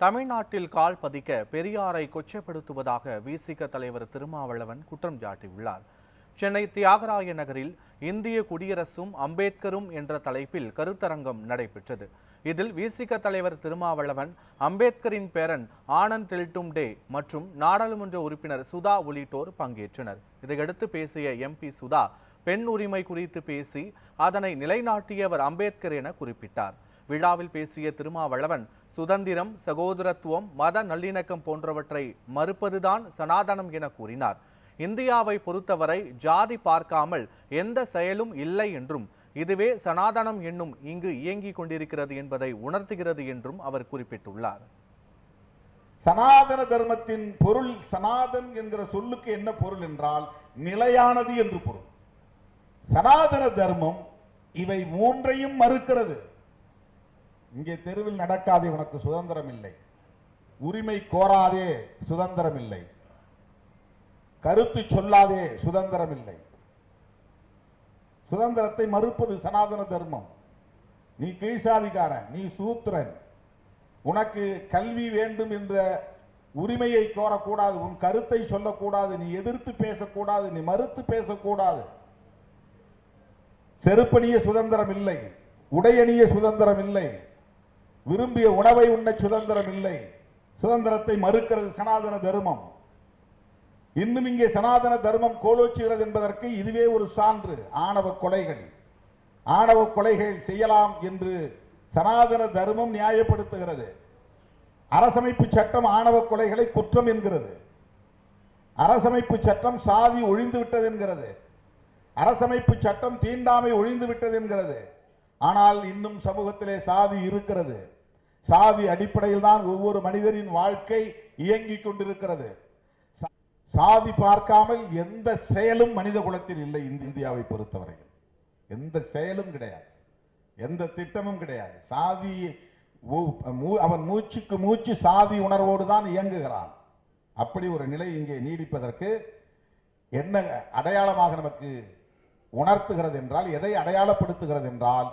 தமிழ்நாட்டில் கால் பதிக்க பெரியாரை கொச்சைப்படுத்துவதாக விசிக தலைவர் திருமாவளவன் குற்றம் சாட்டியுள்ளார். சென்னை தியாகராய நகரில் இந்திய குடியரசும் அம்பேத்கரும் என்ற தலைப்பில் கருத்தரங்கம் நடைபெற்றது. இதில் விசிக தலைவர் திருமாவளவன் அம்பேத்கரின் பேரன் ஆனந்த் டெல்டும்டே மற்றும் நாடாளுமன்ற உறுப்பினர் சுதா உள்ளிட்டோர் பங்கேற்றனர். இதையடுத்து பேசிய எம்பி சுதா பெண் உரிமை குறித்து பேசி அதனை நிலைநாட்டியவர் அம்பேத்கர் என குறிப்பிட்டார். விழாவில் பேசிய திருமாவளவன் சுதந்திரம் சகோதரத்துவம் மத நல்லிணக்கம் போன்றவற்றை மறுப்பதுதான் சனாதனம் என கூறினார். இந்தியாவை பொறுத்தவரை ஜாதி பார்க்காமல் எந்த செயலும் இல்லை என்றும் இதுவே சனாதனம் என்னும் இங்கு இயங்கிக் கொண்டிருக்கிறது என்பதை உணர்த்துகிறது என்றும் அவர் குறிப்பிட்டுள்ளார். சனாதன தர்மத்தின் பொருள் சனாதன் என்கிற சொல்லுக்கு என்ன பொருள் என்றால் நிலையானது என்று பொருள். சனாதன தர்மம் இவை மூன்றையும் மறுக்கிறது. இங்கே தெருவில் நடக்காதே உனக்கு சுதந்திரம் இல்லை உரிமை கோராதே சுதந்திரம் இல்லை கருத்து சொல்லாதே சுதந்திரம் இல்லை சுதந்திரத்தை மறுப்பது சனாதன தர்மம். நீ கீழ்சாதிகாரன் நீ சூத்திரன். உனக்கு கல்வி வேண்டும் என்ற உரிமையை கோரக்கூடாது உன் கருத்தை சொல்லக்கூடாது நீ எதிர்த்து பேசக்கூடாது நீ மறுத்து பேசக்கூடாது. செருப்பணிய சுதந்திரம் இல்லை உடையணிய சுதந்திரம் இல்லை விரும்பிய உணவை உண்ண சுதந்திரம் இல்லை. சுதந்திரத்தை மறுக்கிறது சனாதன தர்மம். இன்னும் இங்கே சனாதன தர்மம் கோலோச்சுகிறது என்பதற்கு இதுவே ஒரு சான்று ஆணவ கொலைகள். ஆணவ கொலைகள் செய்யலாம் என்று சனாதன தர்மம் நியாயப்படுத்துகிறது. அரசமைப்பு சட்டம் ஆணவ கொலைகளை குற்றம் என்கிறது. அரசமைப்பு சட்டம் சாதி ஒழிந்து விட்டது என்கிறது. அரசமைப்பு சட்டம் தீண்டாமை ஒழிந்து விட்டது என்கிறது. ஆனால் இன்னும் சமூகத்திலே சாதி இருக்கிறது. சாதி அடிப்படையில் தான் ஒவ்வொரு மனிதரின் வாழ்க்கை இயங்கிக் கொண்டிருக்கிறது. சா- சாதி பார்க்காமல் எந்த செயலும் மனித குலத்தில் இல்லை இந்த இந்தியாவை பொறுத்தவரை எந்த செயலும் கிடையாது. எந்த திட்டமும் கிடையாது. சாதி அவன் மூச்சுக்கு மூச்சு சாதி உணர்வோடு தான் இயங்குகிறான். அப்படி ஒரு நிலை இங்கே நீடிப்பதற்கு என்ன அடையாளமாக நமக்கு உணர்த்துகிறது என்றால் எதை அடையாளப்படுத்துகிறது என்றால்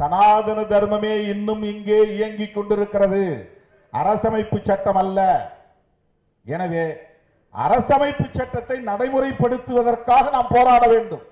சனாதன தர்மமே இன்னும் இங்கே இயங்கிக் கொண்டிருக்கிறது. அரசமைப்பு சட்டம் அல்ல. எனவே அரசமைப்பு சட்டத்தை நடைமுறைப்படுத்துவதற்காக நாம் போராட வேண்டும்.